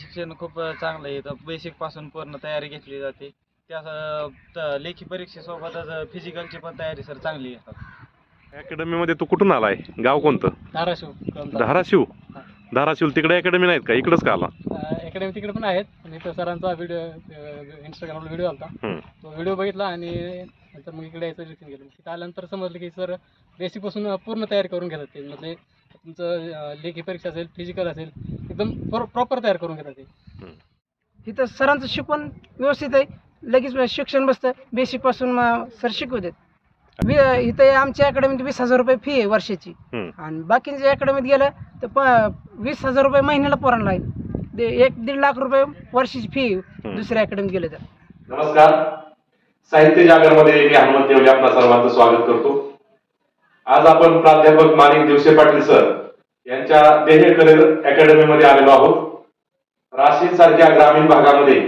शिक्षण खूप चांगलं आहे. इथं बेसिकपासून पूर्ण तयारी घेतली जाते. त्या लेखी परीक्षेसोबतच फिजिकलची पण तयारी सर चांगली घेतात अकॅडमीमध्ये तू कुठून आलाय? गाव कोणतं? धाराशिव धाराशिव? धाराशिव तिकडे अकॅडमी नाहीत का? इकडंच का आला? अकॅडमी तिकडे पण आहेत. पण इथं सरांचा व्हिडिओ इंस्टाग्रामला व्हिडिओ आलता. हम्म. तो व्हिडिओ बघितला आणि नंतर मग इकडे यायचं केलं. तिथं आल्यानंतर समजलं की सर बेसिकपासून पूर्ण तयारी करून घेतात ते. म्हणजे तुमचं लेखी परीक्षा असेल फिजिकल असेल एकदम प्रॉपर तयार करून घेतात ते. इथं सरांचं शिकवण व्यवस्थित आहे. लगेच शिक्षण बसतं. बेसिकपासून मग सर शिकवतात. इथं आमच्या अकॅडमीत वीस हजार रुपये फी आहे वर्षाची. आणि बाकीच्या अकॅडमीत गेलं तर वीस हजार रुपये महिन्याला पोरांना आहे. ते एक दीड लाख रुपये वर्षाची फी दुसऱ्या अकॅडमीत गेलं तर. नमस्कार. साहित्य जागरमध्ये मी हनुमंत देवले आपल्या सर्वांचं स्वागत करतो. आज आपण प्राध्यापक माणिक दिवसे पाटील सर यांच्या देह करिअर अकॅडमीमध्ये आलेलो आहोत. राशीद सारख्या ग्रामीण भागामध्ये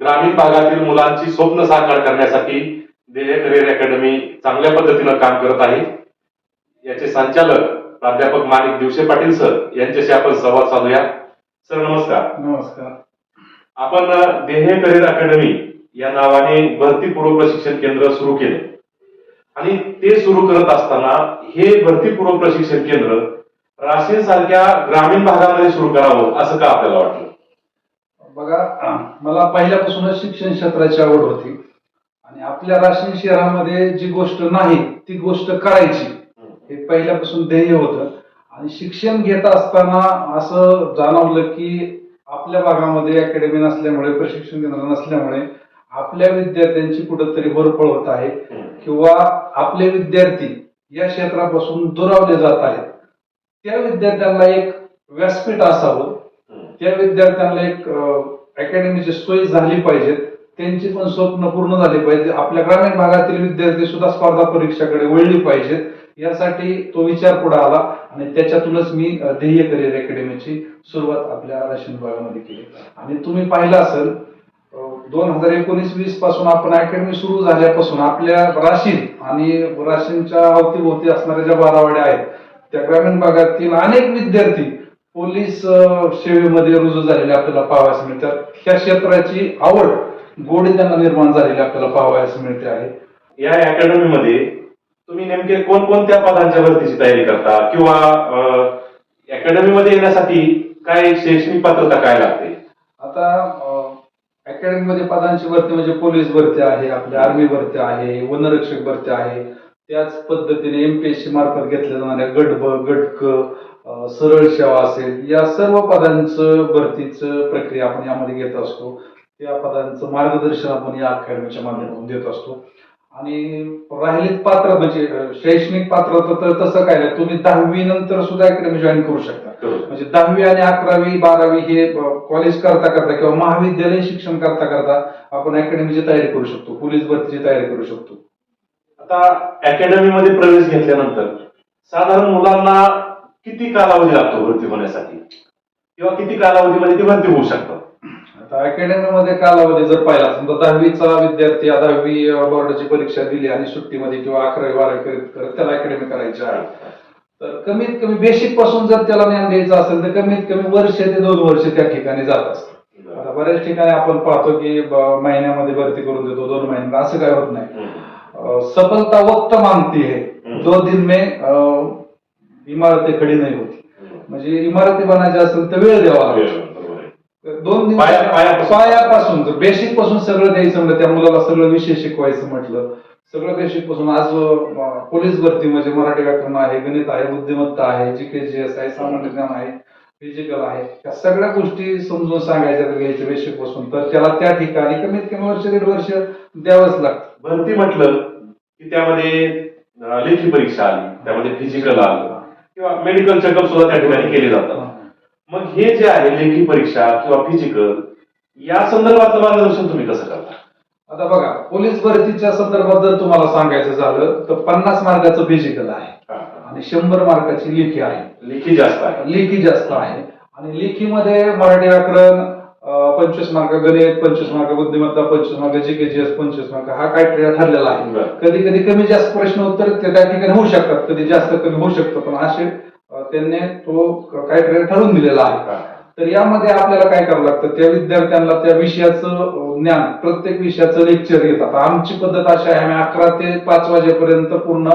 ग्रामीण भागातील मुलांची स्वप्न साकार करण्यासाठी देह करिअर अकॅडमी चांगल्या पद्धतीनं काम करत आहे. याचे संचालक प्राध्यापक माणिक दिवसे पाटील सर यांच्याशी आपण संवाद साधूया. सर नमस्कार. नमस्कार. आपण देह करिअर अकॅडमी या नावाने भरतीपूर्व प्रशिक्षण केंद्र सुरू केले. आणि ते सुरू करत असताना हे भरतीपूर्व प्रशिक्षण केंद्र राशीन सारख्या ग्रामीण भागामध्ये सुरू करावं असं का आपल्याला वाटलं? बघा मला पहिल्यापासूनच शिक्षण क्षेत्राची आवड होती. आणि आपल्या राशीन शहरामध्ये जी गोष्ट नाही ती गोष्ट करायची हे पहिल्यापासून ध्येय होतं. आणि शिक्षण घेत असताना असं जाणवलं की आपल्या भागामध्ये अकॅडमी नसल्यामुळे प्रशिक्षण केंद्र नसल्यामुळे आपल्या विद्यार्थ्यांची कुठंतरी होरपळ होत आहे. किंवा आपले विद्यार्थी या क्षेत्रापासून दुरावले जात आहेत. त्या विद्यार्थ्यांना एक व्यासपीठ असावं. त्या विद्यार्थ्यांना एक अकॅडमीची सोय झाली पाहिजेत. त्यांची पण स्वप्न पूर्ण झाली पाहिजे आपल्या ग्रामीण भागातील विद्यार्थी सुद्धा स्पर्धा परीक्षाकडे वळली पाहिजेत. यासाठी तो विचार पुढे आला आणि त्याच्यातूनच मी ध्येय करिअर अकॅडमीची सुरुवात आपल्या राशीन भागामध्ये केली. आणि तुम्ही पाहिलं असेल दोन हजार एकोणीस वीसपासून आपण अकॅडमी सुरू झाल्यापासून आपल्या राशीन आणि राशीनच्या अवतीभोवती असणाऱ्या ज्या बारावाड्या आहेत त्या ग्रामीण भागातील अनेक विद्यार्थी पोलीस सेवेमध्ये रुजू झालेले आपल्याला पाहावयास मिळतात. ह्या क्षेत्राची आवड गोडी त्यांना निर्माण झालेली आपल्याला पाहावयास मिळते आहे. या अकॅडमीमध्ये तुम्ही नेमके कोणकोणत्या पदांच्या भरतीची तयारी करता किंवा अकॅडमीमध्ये येण्यासाठी काय शैक्षणिक पात्रता काय लागते? आता अकॅडमीमध्ये पदांची भरती म्हणजे पोलीस भरती आहे आपली आर्मी भरती आहे वनरक्षक भरती आहे. त्याच पद्धतीने एमपीएससी मार्फत घेतल्या जाणाऱ्या गट ब गट क सरळ सेवा असेल या सर्व पदांचं भरतीचं प्रक्रिया आपण यामध्ये घेत असतो. त्या पदांचं मार्गदर्शन आपण या अकॅडमीच्या माध्यमातून देत असतो. आणि राहिलीत पात्र म्हणजे शैक्षणिक पात्रता तर तसं काय नाही. तुम्ही दहावी नंतर सुद्धा अकॅडमी जॉईन करू शकता. म्हणजे दहावी आणि अकरावी बारावी हे कॉलेज करता करता किंवा महाविद्यालय शिक्षण करता करता आपण अकॅडमीची तयारी करू शकतो पोलीस भरतीची तयारी करू शकतो. आता अकॅडमी मध्ये प्रवेश घेतल्यानंतर साधारण मुलांना किती कालावधी लागतो भरती होण्यासाठी? किंवा किती कालावधीमध्ये ती भरती होऊ शकतात? आता अकॅडमीमध्ये कालावधी जर पाहिला समजा दहावीचा विद्यार्थी दहावी बोर्डाची परीक्षा दिली आणि सुट्टीमध्ये किंवा अकरावी बारावी करत करत त्याला अकॅडमी करायची आहे. तर कमीत कमी बेसिकपासून जर त्याला ज्ञान द्यायचं असेल तर कमीत कमी वर्ष ते दोन वर्ष त्या ठिकाणी जात असतात आता बऱ्याच ठिकाणी आपण पाहतो की महिन्यामध्ये भरती करून देतो दोन महिन्यात असं काय होत नाही. सफलता वक्त मांगती है दो दिन में इमारतें खडी नाही होती. म्हणजे इमारती बनायच्या असेल तर वेळ द्यावा लागतो. दोन दिवस पाया- पायापासून. बेसिकपासून सगळं द्यायचं म्हटलं त्या मुलाला सगळं विषय शिकवायचं म्हटलं सगळं काही शिकपासून आज पोलीस भरती म्हणजे मराठी व्याकरण आहे गणित आहे बुद्धिमत्ता आहे जी के जी एस आहे सामान्य ज्ञान आहे फिजिकल आहे. या सगळ्या गोष्टी समजून सांगायच्या तर घ्यायच्या बेसिकपासून तर त्याला त्या ठिकाणी कमीत कमी वर्ष दीड वर्ष द्यावंच लागतं. भरती म्हटलं की त्यामध्ये लेखी परीक्षा आली त्यामध्ये फिजिकल आलं किंवा मेडिकल चेकअप सुद्धा त्या ठिकाणी केले जातात. मग हे जे आहे लेखी परीक्षा किंवा फिजिकल या संदर्भातलं मार्गदर्शन तुम्ही कसं करता? आता बघा पोलीस भरतीच्या संदर्भात जर तुम्हाला सांगायचं झालं तर पन्नास मार्काचं फिजिकल आहे. आणि शंभर मार्काची लेखी आहे. लेखी जास्त आहे. लेखी जास्त आहे. आणि लेखीमध्ये मराठी व्याकरण पंचवीस मार्क गणित पंचवीस मार्क बुद्धिमत्ता पंचवीस mark G K G S पंचवीस मार्क हा क्रायटेरिया ठरलेला आहे. कधी कधी कमी जास्त प्रश्न उत्तर ते त्या ठिकाणी होऊ शकतात कधी जास्त कमी होऊ शकतं पण असे त्यांनी तो क्रायटेरिया ठरवून दिलेला आहे. तर यामध्ये आपल्याला काय करावं लागतं? त्या विद्यार्थ्यांना त्या विषयाचं ज्ञान प्रत्येक विषयाचं लेक्चर घेतात. आमची पद्धत अशी आहे आम्ही अकरा ते पाच वाजेपर्यंत पूर्ण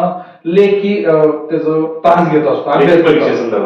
लेखी त्याचं तास घेत असतो.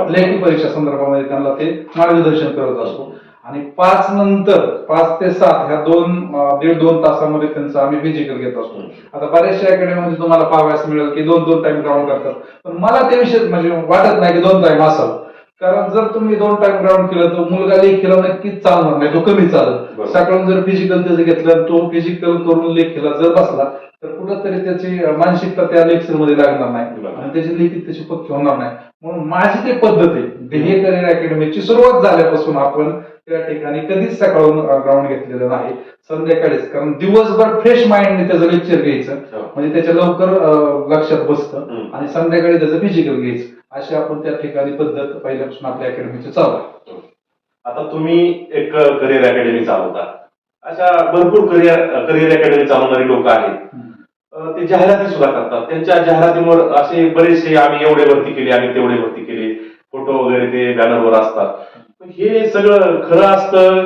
लेखी परीक्षे संदर्भामध्ये त्यांना ते मार्गदर्शन करत असतो. आणि पाच नंतर पाच ते सात ह्या दोन दीड दोन तासामध्ये त्यांचं आम्ही फिजिकल घेत असतो. आता बऱ्याचशा अकॅडमीमध्ये तुम्हाला पाहावयास मिळेल की दोन दोन टाइम ग्राउंड करतात. पण मला ते विषय म्हणजे वाटत नाही की दोन टाइम असावं. कारण जर तुम्ही दोन टाइम ग्राउंड केलं तर मुलगा लेखीला नक्कीच चालणार नाही तो कमी चालत. सकाळून जर फिजिकल त्याचं घेतलं तो फिजिकल करून लेखीला जर बसला तर कुठंतरी त्याची मानसिकता त्या लेक्चरमध्ये लागणार नाही. आणि त्याची लेखी त्याची पक्की होणार नाही म्हणून माझी ते पद्धत आहे ध्येय करिअर अकॅडमीची सुरुवात झाल्यापासून आपण त्या ठिकाणी कधीच सकाळून ग्राउंड घेतलेलं नाही. संध्याकाळीच. कारण दिवसभर फ्रेश माइंडने त्याचं लेक्चर घ्यायचं. हो. म्हणजे त्याच्या लवकर लक्षात बसतं. आणि संध्याकाळी त्याचं फिजिकल घ्यायचं. अशी आपण त्या ठिकाणी पद्धत पहिल्यापासून आपल्या अकॅडमीची चालू आहे. आता तुम्ही एक करिअर अकॅडमी चालवता. अशा भरपूर करिअर करिअर अकॅडमी चालवणारी लोक आहेत. ते जाहिराती सुद्धा करतात. त्यांच्या जाहिरातीवर असे बरेचसे आम्ही एवढे भरती केले आम्ही तेवढे भरती केले. फोटो वगैरे ते बॅनरवर असतात. हे सगळं खरं असतं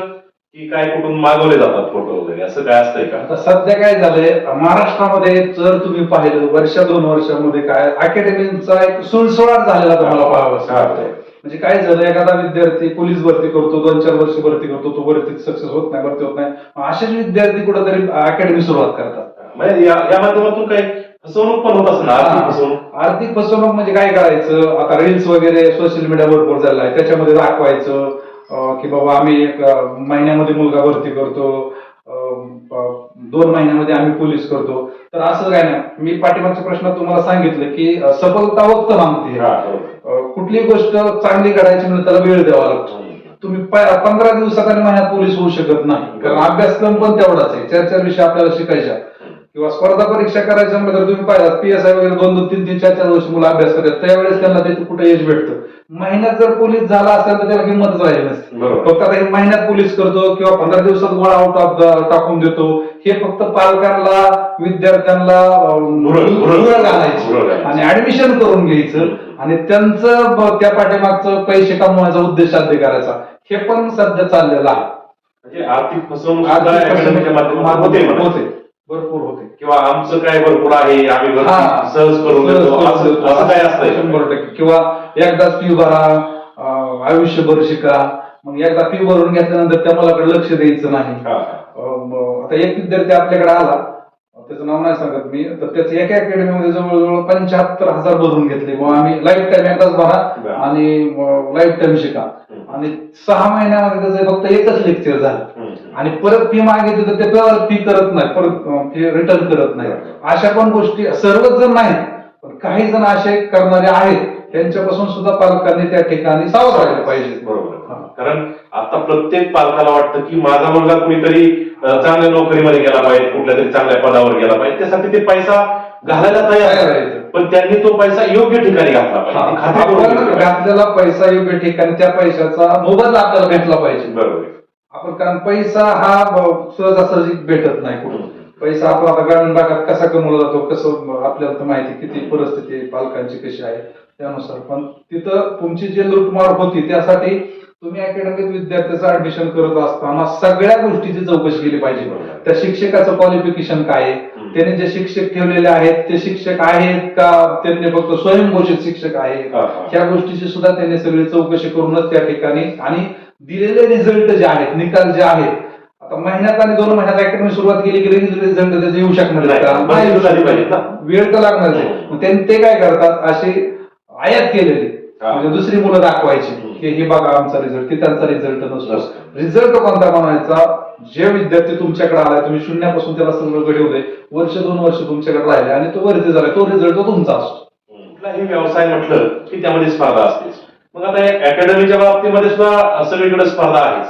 की काय कुठून मागवले जातात फोटो वगैरे? असं काय असतंय का? आता सध्या काय झालंय? महाराष्ट्रामध्ये जर तुम्ही पाहिलं वर्ष दोन वर्षामध्ये काय अकॅडमीचा एक सुळसुळाट झालेला तुम्हाला पाहावं असं वाटतंय. म्हणजे काय झालं एखादा विद्यार्थी पोलीस भरती करतो दोन चार वर्ष भरती करतो तो भरतीत सक्सेस होत नाही भरती होत नाही. असेच विद्यार्थी कुठेतरी अकॅडमी सुरुवात करतात. म्हणजे या या माध्यमातून काही फसवणूक पण होत असणार आर्थिक. फसवणूक आर्थिक फसवणूक म्हणजे काय करायचं? आता रील्स वगैरे सोशल मीडिया भरपूर झालेला आहे. त्याच्यामध्ये दाखवायचं अं, की बाबा आम्ही एक अं, महिन्यामध्ये मुलगा भरती करतो अं, प- दोन महिन्यामध्ये आम्ही पोलीस करतो. तर असं काय नाही. मी पाठीमागच्या प्रश्नात तुम्हाला सांगितलं की अं, सफलता वक्त मागते हा, बरोबर. अं, कुठली गोष्ट चांगली करायची म्हणजे त्याला वेळ द्यावा लागतो. तुम्ही प- पंधरा दिवसात आणि महिन्यात पोलीस होऊ शकत नाही. कारण अभ्यासक्रम पण तेवढाच आहे. चार चार विषय आपल्याला शिकायच्या किंवा स्पर्धा परीक्षा करायच्या म्हणजे तुम्ही पाहिलात पीएसआय वगैरे दोन दोन तीन तीन चार चार वर्ष मुलं अभ्यास करतात. त्यावेळेस त्यांना ते कुठे यश भेटतं? महिन्यात जर पोलीस झाला असेल तर त्याला किंमतच राहिली नसते. फक्त आता हे महिन्यात पोलीस करतो किंवा पंधरा दिवसात गोळा आउट ऑफ टाकून देतो. हे फक्त पालकांना विद्यार्थ्यांना घालायचं. आणि ऍडमिशन करून घ्यायचं. आणि त्यांचं त्या पाठीमागचं पैसे कमवायचा उद्देश साध्य करायचा. हे पण सध्या चाललेलं आहे. म्हणजे आर्थिक फसवणूक. होते. भरपूर होते. किंवा आमचं काय भरपूर आहे आम्ही. सहज करून देतो. असं काय असतंय शंभर टक्के. किंवा एकदाच फी भरा अं, आयुष्यभर शिका. मग एकदा फी भरून घेतल्यानंतर त्या मुलाकडे लक्ष द्यायचं नाही. अं, म- आता एक विद्यार्थी आपल्याकडे आला. त्याचं नाव नाही सांगत मी तर त्याचं एका अकॅडमीमध्ये जवळजवळ पंच्याहत्तर हजार भरून घेतले. मग आम्ही लाईफ टाईम एकदाच भरा. आणि लाईफ टाईम शिका. आणि सहा महिन्यामध्ये त्याचं फक्त एकच लेक्चर झालं. आणि परत फी मागितली तर ते परत फी करत नाही परत फी रिटर्न करत नाही. अशा पण गोष्टी सर्वच जण नाहीत पण काही जण असे करणारे आहेत त्यांच्यापासून सुद्धा पालकांनी त्या ठिकाणी सावध राहिले पाहिजे. बरोबर. कारण आता प्रत्येक पालकाला वाटतं की माझा मुलगा कुणीतरी चांगल्या नोकरीमध्ये गेला पाहिजे कुठल्या तरी चांगल्या पदावर गेला पाहिजे त्यासाठी ते पैसा घालायला तयार. पण त्यांनी तो पैसा योग्य ठिकाणी घातला पाहिजे. घातलेला पैसा योग्य ठिकाणी त्या पैशाचा मोबदला आपल्याला भेटला पाहिजे बरोबर. आपण कारण पैसा हा सहजासहजी भेटत नाही कुठून पैसा आपण आता ग्रामीण भागात कसा कमवला जातो कसं आपल्याला माहिती किती परिस्थिती पालकांची कशी आहे त्यानुसार पण तिथं तुमची जी लूटमार होती त्यासाठी तुम्ही अकॅडमीत विद्यार्थ्याचं ऍडमिशन करत असताना सगळ्या गोष्टीची चौकशी केली पाहिजे त्या शिक्षकाचं क्वालिफिकेशन काय आहे. त्यांनी जे शिक्षक ठेवलेले आहेत ते शिक्षक आहेत का त्यांनी फक्त स्वयंघोषित शिक्षक आहेत हा, हा. ह्या गोष्टीची सुद्धा त्यांनी सगळी चौकशी करूनच त्या ठिकाणी आणि दिलेले रिझल्ट जे आहेत निकाल जे आहेत आता महिन्यात आणि दोन महिन्यात अकॅडमी सुरुवात केली की रिझल्ट त्याचे येऊ शकणार. वेळ तर लागणार. मग त्यांनी ते काय करतात असे आयात केलेले हा. म्हणजे दुसरी मुलं दाखवायची. की हे बघा आमचा रिझल्ट की त्यांचा रिझल्ट नसतो. रिझल्ट कोणता बनायचा जे विद्यार्थी तुमच्याकडे आलाय तुम्ही शून्यापासून त्याला सगळं घडवलंय. वर्ष दोन वर्ष तुमच्याकडे राहिले आणि तो वरती झालाय. तो रिझल्ट तुमचा असतो. कुठलाही व्यवसाय म्हटलं की त्यामध्ये स्पर्धा असतेच. मग आता अकॅडमीच्या बाबतीमध्ये सुद्धा सगळीकडे स्पर्धा आहेच.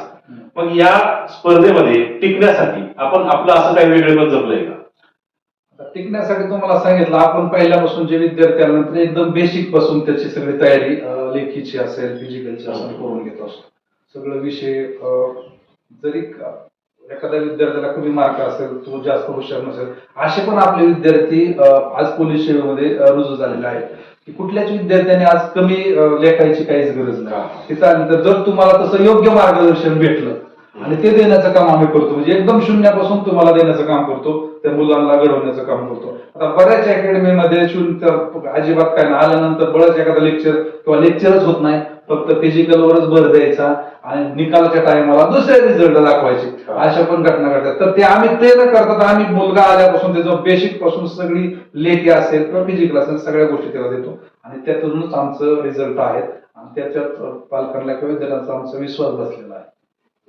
मग या स्पर्धेमध्ये टिकण्यासाठी आपण आपलं असं काही वेगळे पण जपलंय का? टिकण्यासाठी तुम्हाला सांगितलं आपण पहिल्यापासून जे विद्यार्थी आल्यानंतर एकदम बेसिकपासून त्याची सगळी तयारी लेखीची असेल फिजिकलची असेल करून घेत असतो. सगळं विषय जरी एखाद्या विद्यार्थ्याला कमी मार्क असेल तो जास्त हुशार नसेल असे पण आपले विद्यार्थी आज पोलीस सेवेमध्ये रुजू झालेले आहेत. की कुठल्याच विद्यार्थ्याने आज कमी लेखायची काहीच गरज नाही. तिथं आलं तर जर तुम्हाला तसं योग्य मार्गदर्शन भेटलं आणि ते देण्याचं काम आम्ही करतो. म्हणजे एकदम शून्यापासून तुम्हाला देण्याचं काम करतो. त्या मुलांना घडवण्याचं काम करतो. आता बऱ्याच अकॅडमीमध्ये शून्य अजिबात काय ना आल्यानंतर बरंच एखादा लेक्चर किंवा लेक्चरच होत नाही. फक्त फिजिकलवरच भर द्यायचा आणि निकालाच्या टायमाला दुसऱ्या रिझल्ट दाखवायचे. अशा पण घटना घडतात. तर ते आम्ही ते न करतात आम्ही मुलगा आल्यापासून त्याचं बेसिकपासून सगळी लेखी असेल किंवा फिजिकल असेल सगळ्या गोष्टी त्याला देतो. आणि त्यातूनच आमचं रिझल्ट आहेत. आणि त्याच्यात पालकांना किंवा विद्यार्थ्यांचा आमचा विश्वास बसलेला आहे.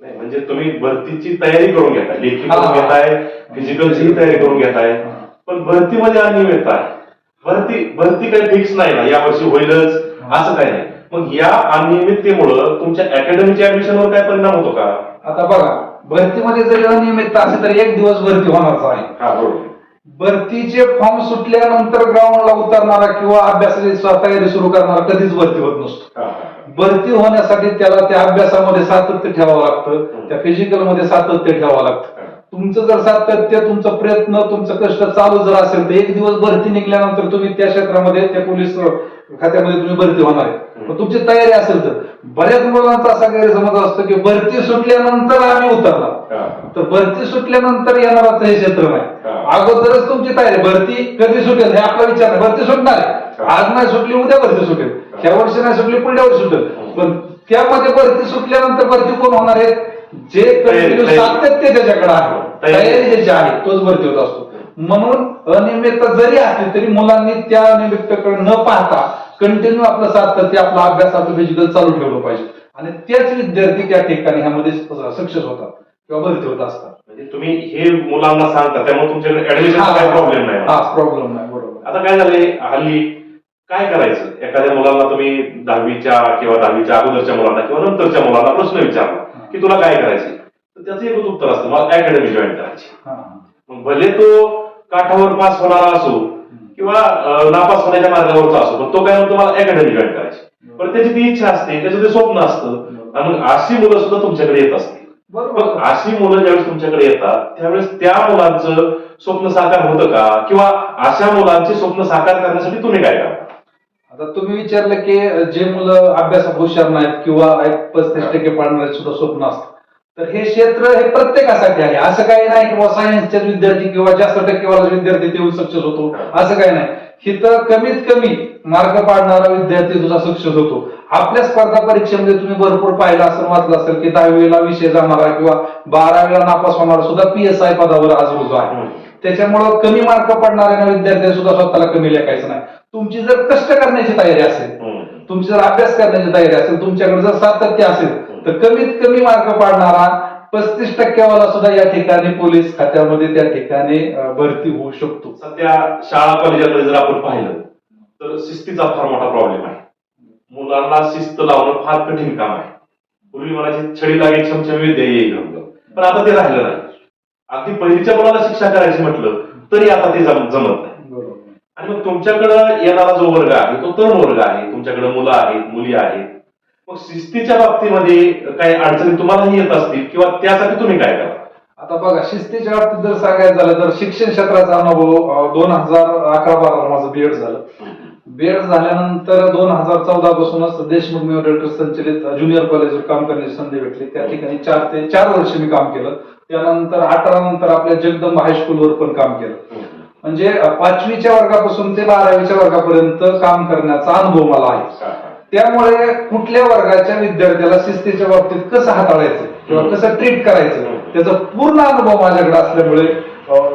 नाही म्हणजे तुम्ही भरतीची तयारी करून घेताय लेखी करून. घेताय फिजिकलची तयारी करून घेताय. पण भरतीमध्ये अनियमितता आहे भरती भरती काही फिक्स नाही ना यावर्षी होईलच असं काही नाही. मग या अनियमिततेमुळं तुमच्या अकॅडमीच्या ऍडमिशनवर काय परिणाम होतो का? आता बघा भरतीमध्ये जरी अनियमितता असेल तर एक दिवस भरती होणारच आहे. हा बरोबर. भरतीचे फॉर्म सुटल्यानंतर ग्राउंडला उतरणारा किंवा अभ्यासाची तयारी सुरू करणारा कधीच भरती होत नसतो. भरती होण्यासाठी त्याला त्या अभ्यासामध्ये सातत्य ठेवावं लागतं त्या फिजिकलमध्ये सातत्य ठेवावं लागतं. तुमचं जर सातत्य तुमचा प्रयत्न तुमचं कष्ट चालू जर असेल तर एक दिवस भरती निघल्यानंतर तुम्ही त्या क्षेत्रामध्ये त्या पोलीस खात्यामध्ये तुम्ही भरती होणार आहे. तुमची तयारी असेल तर. बऱ्याच मुलांचा असा गैरसमज असतो की भरती सुटल्यानंतर आम्ही उतरणार हा. तर भरती सुटल्यानंतर येणारच हे क्षेत्र नाही. अगोदरच तुमची तयारी भरती कधी सुटेल हे आपला विचार आहे भरती सुटणार. आज नाही सुटली उद्या भरती सुटेल. ह्या वर्षी नाही सुटली पुढल्या वर्षी सुटेल. पण त्यामध्ये भरती सुटल्यानंतर भरती कोण होणार आहे? जे. सातत्य त्याच्याकडे आहे तयारी. ज्याची आहे तोच भरती होत असतो. म्हणून अनियमितता जरी असली तरी मुलांनी त्या अनियमिततेकडे न पाहता कंटिन्यू आपलं सातत्य आपला अभ्यास आपलं फिजिकल चालू ठेवलं पाहिजे. आणि तेच विद्यार्थी त्या ठिकाणी ह्यामध्ये सक्सेस होतात किंवा भरती होत असतात. म्हणजे तुम्ही हे मुलांना सांगता त्यामुळे तुमच्याकडे ऍडमिशनचा काही प्रॉब्लेम नाही. हा प्रॉब्लेम नाही बरोबर. आता काय झालंय हल्ली काय करायचं? एखाद्या मुलांना तुम्ही दहावीच्या किंवा दहावीच्या अगोदरच्या मुलांना किंवा नंतरच्या मुलांना प्रश्न विचारला. की तुला काय करायचं तर त्याचं एकच उत्तर असतं मला अकॅडमी जॉईन करायची. हा, मग भले तो काठावर पास होणारा असो किंवा नापास होण्याच्या मार्गावरचा असो पण तो काय म्हणतो मला अकॅडमी जॉईन करायची. पण त्याची ती इच्छा असते त्याचं ते स्वप्न असतं. आणि मग अशी मुलं सुद्धा तुमच्याकडे येत असतील. बरोबर. अशी मुलं ज्यावेळेस तुमच्याकडे येतात त्यावेळेस त्या मुलांचं स्वप्न साकार होतं का? किंवा अशा मुलांचे स्वप्न साकार करण्यासाठी तुम्ही काय करा आता तुम्ही विचारलं की जे मुलं अभ्यासात हुशार नाहीत किंवा एक पस्तीस टक्के पाडणारे सुद्धा स्वप्न असतं तर हे क्षेत्र हे प्रत्येकासाठी आहे. असं काही नाही किंवा सायन्सचे विद्यार्थी किंवा जास्त टक्केवाला विद्यार्थी ते सक्सेस होतो. असं काही नाही. इथं कमीत कमी मार्क पाडणारा विद्यार्थी तुझा सक्सेस होतो. आपल्या स्पर्धा परीक्षेमध्ये तुम्ही भरपूर पाहिलं असेल वाचलं असेल की दहावीला विषय जाणारा किंवा बारावीला नापास होणारा सुद्धा पी एस आय पदावर आज रुजू आहे. त्याच्यामुळं कमी मार्क पडणाऱ्या विद्यार्थ्यांनी सुद्धा स्वतःला कमी लेखायचं नाही. तुमची जर कष्ट करण्याची तयारी असेल तुमची जर अभ्यास करण्याची तयारी असेल तुमच्याकडे जर सातत्य असेल तर कमीत कमी मार्क पाडणारा पस्तीस टक्केवाला सुद्धा या ठिकाणी पोलीस खात्यामध्ये त्या ठिकाणी भरती होऊ शकतो. सध्या शाळा कॉलेजामध्ये जर आपण पाहिलं तर शिस्तीचा फार मोठा प्रॉब्लेम आहे. मुलांना शिस्त लावणं फार कठीण काम आहे. पूर्वी म्हणायची छडी लागे छमछम विद्या येईल. पण आता ते राहिलं नाही. अगदी पहिलीच्या मुलाला शिक्षा करायची म्हटलं तरी आता ते जम- जमत नाही. आणि मग तुमच्याकडं येणारा जो वर्ग आहे तो तरुण वर्ग आहे तुमच्याकडे मुलं आहेत मुली आहेत मग शिस्तीच्या बाबतीमध्ये काही अडचणी तुम्हालाही येत असतील किंवा त्यासाठी तुम्ही काय करा आता बघा शिस्तीच्या बाबतीत जर सांगायचं झालं तर शिक्षण क्षेत्राचा अनुभव दोन हजार अकरा बारा माझं बीएड झालं. बीएड झाल्यानंतर दोन हजार चौदा पासूनच देशमुख मेमोरियल संचलित ज्युनियर कॉलेजवर काम करण्याची संधी भेटली. त्या ठिकाणी चार ते चार वर्ष मी काम केलं. त्यानंतर अठरा नंतर आपल्या जगदंब हायस्कूलवर पण काम केलं. म्हणजे पाचवीच्या वर्गापासून ते बारावीच्या वर्गापर्यंत काम करण्याचा अनुभव मला आहे. त्यामुळे कुठल्या वर्गाच्या विद्यार्थ्याला शिस्तीच्या बाबतीत कसं हाताळायचं किंवा कसं ट्रीट करायचं त्याचा पूर्ण अनुभव माझ्याकडे असल्यामुळे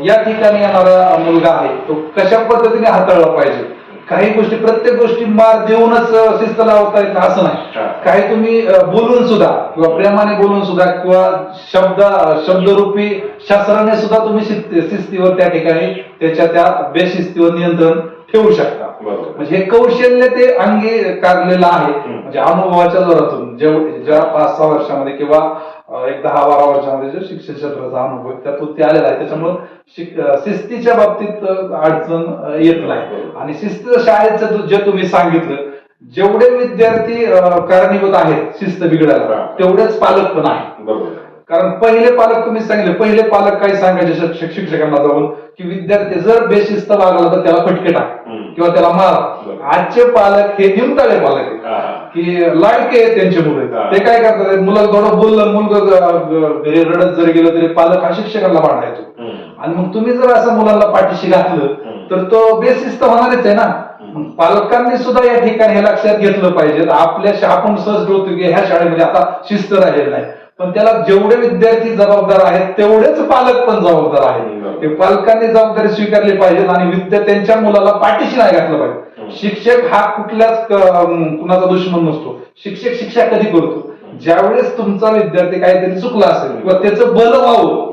या ठिकाणी येणारा मुलगा आहे तो कशा पद्धतीने हाताळला पाहिजे? काही गोष्टी प्रत्येक गोष्टी मार देऊनच शिस्त लावता येत असं नाही. काही तुम्ही बोलून सुद्धा किंवा प्रेमाने बोलून सुद्धा किंवा शब्द शब्दरूपी शास्त्राने सुद्धा तुम्ही शिस्त- शिस्तीवर त्या ठिकाणी त्याच्या त्या बेशिस्तीवर नियंत्रण ठेवू शकता. म्हणजे हे कौशल्य ते अंगीकारलेलं आहे. हम्म. म्हणजे अनुभवाच्या जोरातून ज्या पाच सहा वर्षामध्ये किंवा एक दहा बारा वर्षामध्ये जो शिक्षण क्षेत्राचा अनुभव आहे, त्यातून ते आलेला आहे. त्याच्यामुळं शिस्तीच्या बाबतीत अडचण येत नाही. आणि शिस्त शाळेचं जे तुम्ही सांगितलं जेवढे विद्यार्थी कारणीभूत आहेत शिस्त बिघडायला. तेवढेच पालक पण आहेत. बरोबर. कारण पहिले पालक तुम्ही सांगितले पहिले पालक काय सांगायचे शिक्षक- शिक्षकांना जाऊन की विद्यार्थी जर बेशिस्त वागला तर त्याला फटके टाक. किंवा त्याला मार. आजचे पालक हे निमताळे पालक. की लाडके त्यांचे. मुलं ते काय करतात मुलं थोडं बोललं मुलगा रडत जरी गेलं तरी पालक हा शिक्षकांना हम्म. आणि मग तुम्ही जर असं मुलांना पाठीशी घातलं. तर तो बेसिस तर होणारच आहे ना पालकांनी सुद्धा या ठिकाणी हे लक्षात घेतलं पाहिजे आपल्या आपण सहज होतो की ह्या शाळेमध्ये आता शिस्त राहिलेली नाही पण त्याला जेवढे विद्यार्थी जबाबदार आहेत तेवढेच पालक पण जबाबदार आहेत. पालकांनी जबाबदारी स्वीकारली पाहिजे आणि विद्या त्यांच्या मुलाला पाठीशी नाही घातलं. पाहिजे. शिक्षक हा कुठल्याच कुणाचा दुश्मन नसतो. शिक्षक शिक्षा कधी करतो? ज्यावेळेस तुमचा विद्यार्थी काहीतरी चुकला असेल किंवा त्याचं बल व्हावं.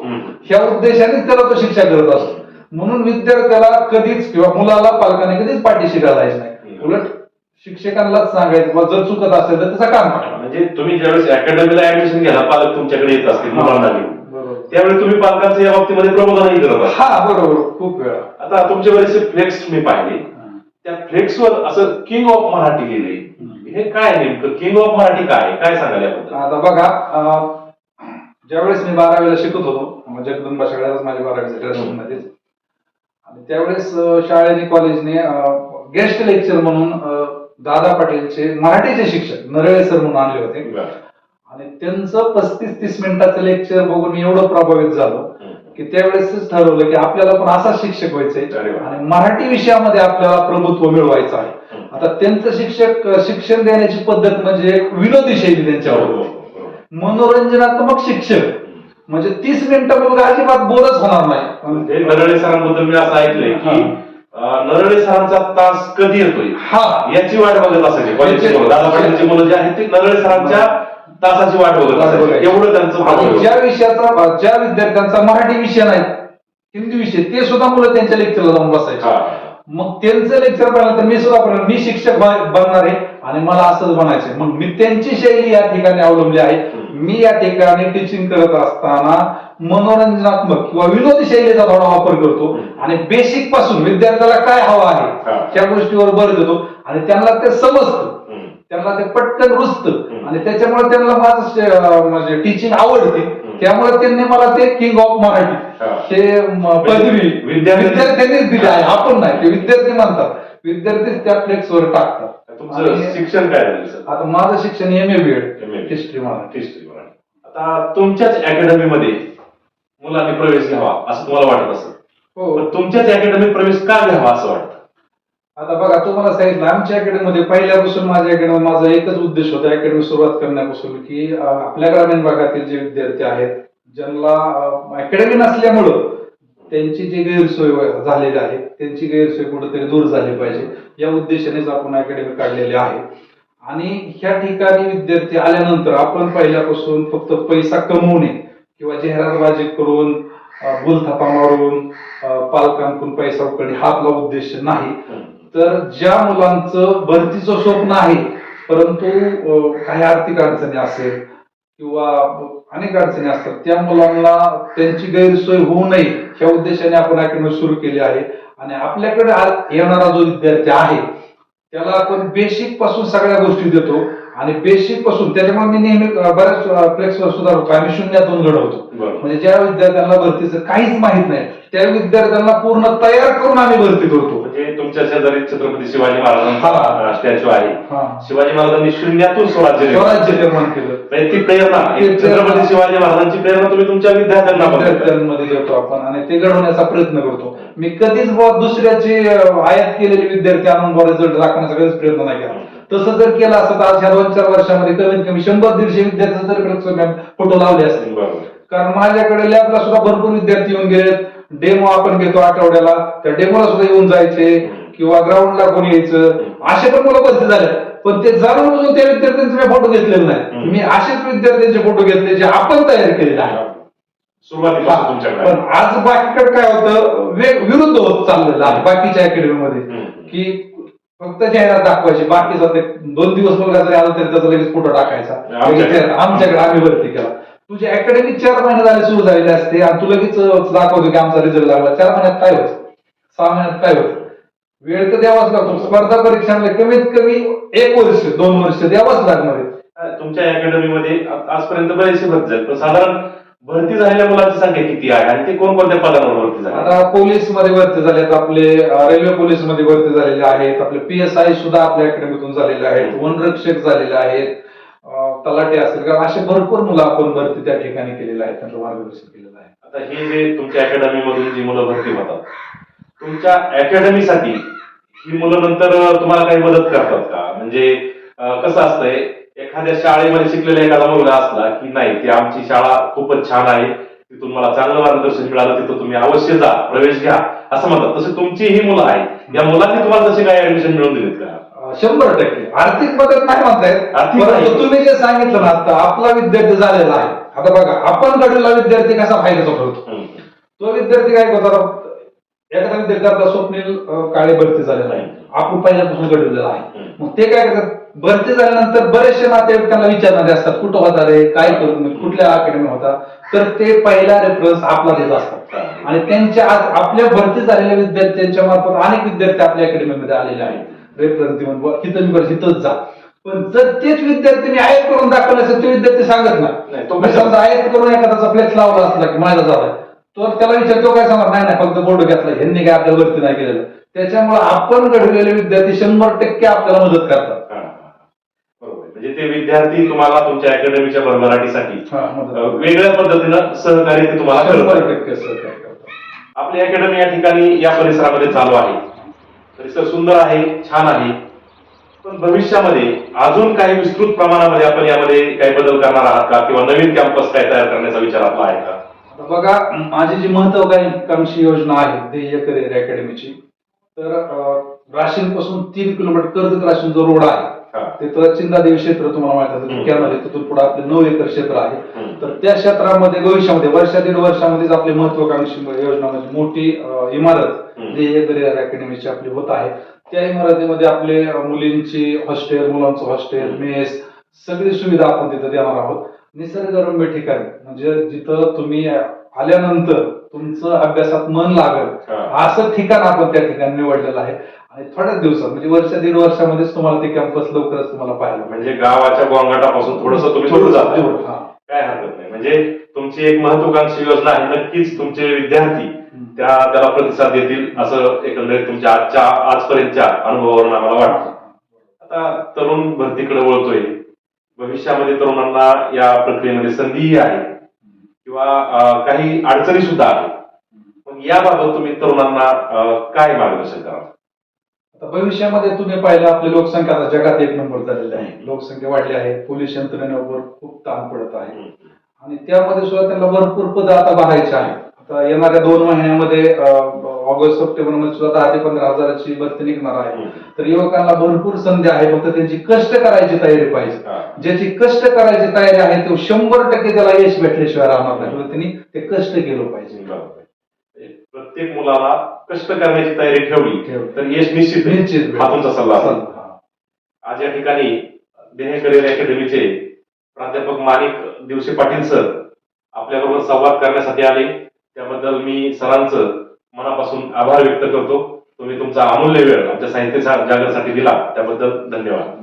ह्या उद्देशानेच त्याला तो शिक्षा करत असतो. म्हणून विद्यार्थ्याला कधीच किंवा मुलाला पालकाने कधीच पाठीशी घालायचं नाही. उलट शिक्षकांनाच सांगायचं बा जर चुकत असेल तर त्याचं काम पाठवा म्हणजे तुम्ही ज्यावेळेस अकॅडमीला ऍडमिशन घ्यायला पालक तुमच्याकडे येत असतील मुलांना घेऊन बरोबर. त्यावेळी तुम्ही पालकांचं या बाबतीमध्ये प्रबोधनही करत असता. हा बरोबर खूप वेळा. आता तुमचे बरेचसे फ्लेक्स मी पाहिले. त्या फ्लेक्सवर असं किंग ऑफ मराठी लिहिलंय. हे काय नेमकं? किंग ऑफ मराठी काय? काय सांगाल याबद्दल? आता बघा अं, ज्यावेळेस मी बारावीला शिकत होतो मग जगदंबा शाळेलाच माझी बारावी आणि त्यावेळेस अं, शाळेने कॉलेजने गेस्ट लेक्चर म्हणून अं, दादा पाटीलचे मराठीचे शिक्षक नरळे सर म्हणून आणले होते. आणि त्यांचं पस्तीस तीस मिनिटाचं लेक्चर बघून मी एवढं प्रभावित झालो. की त्यावेळेसच ठरवलं की आपल्याला पण असा शिक्षक व्हायचंय. आणि मराठी विषयामध्ये आपल्याला प्रभुत्व मिळवायचं आहे. आता त्यांचं शिक्षक शिक्षण देण्याची पद्धत म्हणजे एक विनोदी शैली त्यांच्यावर. मनोरंजनात्मक शिक्षक म्हणजे तीस मिनिटं मुलगा अजिबात बोरच होणार नाही नरळे सरांबद्दल मी असं ऐकलंय की नरळे सरांचा तास कधी येतोय हा याची वाट बघत असायची कॉलेजची मुलं दादा पाटीलची मुलं जे आहेत ते नरळे सरांच्या तासाची वाट बघत असायची. एवढं त्यांचं. ज्या विषयाचा ज्या विद्यार्थ्यांचा मराठी विषय नाही हिंदी विषय ते सुद्धा मुलं त्यांच्या लेक्चरला जाऊन बसायचे हा. मग त्यांचं लेक्चर पाहिलं तर मी सुद्धा मी शिक्षक बन- बनणार आहे आणि मला असंच बनायचंय मग मी त्यांची शैली या ठिकाणी अवलंबली आहे. मी या ठिकाणी टीचिंग करत असताना मनोरंजनात्मक किंवा विनोदी शैलीचा थोडा वापर करतो. आणि बेसिकपासून विद्यार्थ्याला काय हवं. आहे त्या गोष्टीवर भर देतो आणि त्यांना ते समजतं. त्यांना ते पटकन रुजतं. आणि त्याच्यामुळे त्यांना माझं म्हणजे टीचिंग आवडते त्यामुळे त्यांनी मला ते किंग ऑफ मराठी हा. हे म, पदवी विद्यार्थी- विद्यार्थ्यांनीच दिली आहे आपण नाही ते विद्यार्थी म्हणतात विद्यार्थीच त्या फ्लेक्सवर टाकतात तुमचं आणि शिक्षण काय झालं सर? आता माझं शिक्षण M A B Ed MA. History Marathi history. आता तुमच्याच अकॅडमीमध्ये मुलांनी प्रवेश घ्यावा असं तुम्हाला वाटत असेल. हो. पण तुमच्याच अकॅडमीत प्रवेश का घ्यावा असं वाटतं? आता बघा तुम्हाला सांगितलं आमच्या अकॅडमीमध्ये पहिल्यापासून माझ्या अकॅडमी माझा एकच उद्देश होता अकॅडमी सुरुवात करण्यापासून की अं, आपल्या ग्रामीण भागातील जे विद्यार्थी आहेत ज्यांना अकॅडमी नसल्यामुळं त्यांची जी गैरसोय झालेली आहे त्यांची गैरसोय कुठेतरी दूर झाली पाहिजे या उद्देशानेच आपण अकॅडमी काढलेली आहे. आणि ह्या ठिकाणी विद्यार्थी आल्यानंतर आपण पहिल्यापासून फक्त पैसा कमवणे किंवा जाहिरातबाजी करून बोलथापा मारून पालकांकडून पैसा उकळणे हा आपला उद्देश नाही. तर ज्या मुलांचं भरतीचं स्वप्न आहे परंतु काही आर्थिक अडचणी असेल किंवा अनेक अडचणी असतात. त्या मुलांना त्यांची गैरसोय होऊ नये ह्या उद्देशाने आपण अकॅडमी सुरू केली आहे. आणि आपल्याकडे येणारा जो विद्यार्थी आहे त्याला आपण बेसिकपासून सगळ्या गोष्टी देतो. आणि बेसिकपासून त्याच्यामुळे मी नेहमी बऱ्याच फ्लेक्सवर सुधारतो आम्ही शून्यातून घडवतो म्हणजे ज्या विद्यार्थ्यांना भरतीचं काहीच माहीत नाही त्या विद्यार्थ्यांना पूर्ण तयार करून आम्ही भरती करतो म्हणजे तुमच्या शेजारी छत्रपती शिवाजी. महाराजांचा स्टॅच्यू आहे. शिवाजी महाराजांनी शून्यातून स्वराज्य स्वराज्य केलं. निर्माण केलं ती प्रेरणा. छत्रपती शिवाजी महाराजांची प्रेरणा तुम्ही तुमच्या विद्यार्थ्यांना. विद्यार्थ्यांमध्ये देतो आपण आणि ते घडवण्याचा प्रयत्न करतो मी कधीच दुसऱ्याचे आयात केलेले विद्यार्थी आणून रिझल्ट राखण्याचा कधीच प्रयत्न नाही केला तसं जर केलं असतं तर आज ह्या दोन चार वर्षामध्ये कमीत कमी शंभर दीडशे विद्यार्थी तरी फोटो लावले असते बरोबर. कारण माझ्याकडे लॅबला सुद्धा भरपूर विद्यार्थी येऊन गेलेत. डेमो आपण घेतो आठवड्याला. त्या डेमोला सुद्धा येऊन जायचे किंवा ग्राउंडला कोणी यायचं. असे पण मला भरती झाले पण ते जाणून बुजून त्या विद्यार्थ्यांचे मी फोटो घेतलेले नाही. मी असेच विद्यार्थ्यांचे फोटो घेतले जे आपण तयार केलेले आहे पण आज बाकीकडे काय होतं? विरुद्ध होत चाललेलं आहे बाकीच्या अकॅडमीमध्ये. की फक्त जाहिरात दाखवायची. बाकी ते दोन दिवस मुलगा जरी आला तरी त्याचा लगेच फोटो टाकायचा. आमच्याकडे. आम्ही भरती केला. तुझी अकॅडमी चार महिने झाले सुरू झालेली असते आणि तू लगेच दाखवतो की आमचा रिझल्ट लागला. चार महिन्यात काय होत? सहा महिन्यात काय होत? वेळ तर द्यावाच लागतो. स्पर्धा परीक्षांमध्ये कमीत कमी एक वर्ष दोन वर्ष द्यावाच लागणार आहे. तुमच्या अकॅडमीमध्ये आजपर्यंत बरेचसे भरती झाले पण साधारण भरती झालेल्या मुलांची संख्या किती आहे? आणि ते कोणकोणत्या पदांवर भरती झाले? आता पोलीसमध्ये भरती झालेत आपले रेल्वे पोलीसमध्ये भरती झालेले आहेत. आपले पी एस आय सुद्धा आपल्या अकॅडमीतून झालेले आहेत. वनरक्षक झालेले आहेत. अ, तलाठी असेल कारण असे भरपूर मुलं आपण भरती त्या ठिकाणी केलेले आहेत त्यांचं मार्गदर्शन केलेलं आहे. आता हे जे तुमच्या अकॅडमी मधून जी मुलं भरती होतात तुमच्या अकॅडमीसाठी ही मुलं नंतर तुम्हाला काही मदत करतात का? म्हणजे कसं असतंय? एखाद्या शाळेमध्ये शिकलेला एखादा मुलगा असला की नाही ती आमची शाळा खूपच छान आहे तिथून मला चांगलं मार्गदर्शन मिळालं तिथं तुम्ही अवश्य जा प्रवेश घ्या असं म्हणतात. तसे तुमची ही मुलं आहेत या मुलांनी तुम्हाला तसे काही ऍडमिशन मिळवून दिलेत का? शंभर टक्के. आर्थिक मदत नाही म्हणतायत आर्थिक. तुम्ही जे सांगितलं ना आता आपला विद्यार्थी झालेला आहे. आता बघा आपण घडलेला विद्यार्थी कसा फायद्याचा ठरतो. तो विद्यार्थी काय करतो एखादा विद्यार्थी आपला स्वप्नील काळे भरती झालेला आहे. आपण पहिल्यापासून घडवलेला आहे. मग ते काय करतात? भरती झाल्यानंतर बरेचसे नातेवाईक त्यांना विचारणारे असतात कुठं होता रे? काय तुम्ही? कुठल्या अकॅडमी होता? तर ते पहिला रेफरन्स आपला देत असतात. आणि त्यांच्या आज आपल्या भरती झालेल्या विद्यार्थ्यांच्या मार्फत अनेक विद्यार्थी आपल्या अकॅडमीमध्ये आलेले आहेत. रेफरन्स देऊन बरं इथंच जा. पण जर तेच विद्यार्थी मी आयत करून दाखवले असेल ते विद्यार्थी सांगत नाही, तो समजा आयत करून एखादा फ्लेक्स लावला असला की माझा झाला तो त्याला विचारतो काय सांगणार नाही नाही फक्त बोर्ड घेतला ह्यांनी काय आपल्या वरती नाही केलेलं? त्याच्यामुळे आपण घडलेले विद्यार्थी शंभर टक्के आपल्याला मदत करतात हा, हा, हा. बरोबर आहे. म्हणजे ते विद्यार्थी तुम्हाला तुमच्या अकॅडमीच्या भरभराटीसाठी वेगळ्या पद्धतीनं सहकार्य ते तुम्हाला आपली अकॅडमी या ठिकाणी या परिसरामध्ये चालू आहे. परिसर सुंदर आहे छान आहे. पण भविष्यामध्ये अजून काही विस्तृत प्रमाणामध्ये आपण यामध्ये काही बदल करणार आहात का? किंवा नवीन कॅम्पस काय तयार करण्याचा विचार आपला आहे का? आता बघा माझी जी महत्वाकांक्षी योजना आहे ध्येय करिअर अकॅडमीची तर राशीन पासून तीन किलोमीटर कर्जत राशीन जो रोड आहे. हा. तिथं चिंदादेवी क्षेत्र तुम्हाला माहीत असेल आहे तिथून पुढे आपले नऊ एकर क्षेत्र आहे. तर त्या क्षेत्रामध्ये भविष्यामध्ये वर्षा दीड वर्षामध्येच आपली महत्वाकांक्षी योजना म्हणजे मोठी इमारत. ध्येय करिअर अकॅडमीची आपली होत आहे त्या इमारतीमध्ये आपले मुलींची हॉस्टेल मुलांचं हॉस्टेल मेस सगळी सुविधा आपण तिथं देणार आहोत निसर्गरम्य ठिकाणी म्हणजे जिथं तुम्ही आल्यानंतर तुमचं अभ्यासात मन लागल. असं ठिकाण आपण त्या ठिकाणी निवडलेलं आहे आणि थोड्याच दिवसात म्हणजे वर्ष दीड वर्षामध्येच तुम्हाला ते कॅम्पस लवकरच तुम्हाला पाहायला. म्हणजे गावाच्या गोंगाटापासून थोडस तुम्ही दूर जाता. काय हरकत नाही. म्हणजे तुमची एक महत्वाकांक्षी योजना आहे नक्कीच तुमचे विद्यार्थी. त्या त्याला प्रतिसाद देतील असं एकंदरीत तुमच्या आजच्या आजपर्यंतच्या अनुभवावरून आम्हाला वाटतं. आता तरुण भरतीकडे वळतोय. भविष्यामध्ये तरुणांना या प्रक्रियेमध्ये संधीही आहे. किंवा काही अडचणी सुद्धा आहेत. मग याबाबत तुम्ही तरुणांना काय मार्गदर्शन कराल? भविष्यामध्ये तुम्ही पाहिलं आपली लोकसंख्या आता जगात एक नंबर झालेली आहे. लोकसंख्या वाढली आहे. पोलीस यंत्रणेवर खूप ताण पडत आहे. आणि त्यामध्ये सुद्धा त्यांना भरपूर पदं आता भरायची आहेत. आता येणाऱ्या दोन महिन्यामध्ये ऑगस्ट सप्टेंबरमध्ये सुद्धा दहा ते पंधरा हजाराची भरती निघणार आहे. तर युवकांना भरपूर संधी आहे. फक्त त्यांची कष्ट करायची तयारी पाहिजे. ज्याची कष्ट करायची तयारी आहे तो शंभर टक्के त्याला यश भेटल्याशिवाय राहणार नाही. त्यांनी ते कष्ट केलं पाहिजे. प्रत्येक मुलाला कष्ट करण्याची तयारी ठेवली. तर यश निश्चित हा तुमचा सल्ला असेल. आज या ठिकाणी देह करिअर अकॅडमीचे प्राध्यापक माणिक दिवसे पाटील सर आपल्याबरोबर संवाद करण्यासाठी आले. त्याबद्दल मी सरांचं मनापासून आभार व्यक्त करतो. तुम्ही तुमचा अमूल्य वेळ आमच्या साहित्य जागरसाठी दिला. त्याबद्दल धन्यवाद.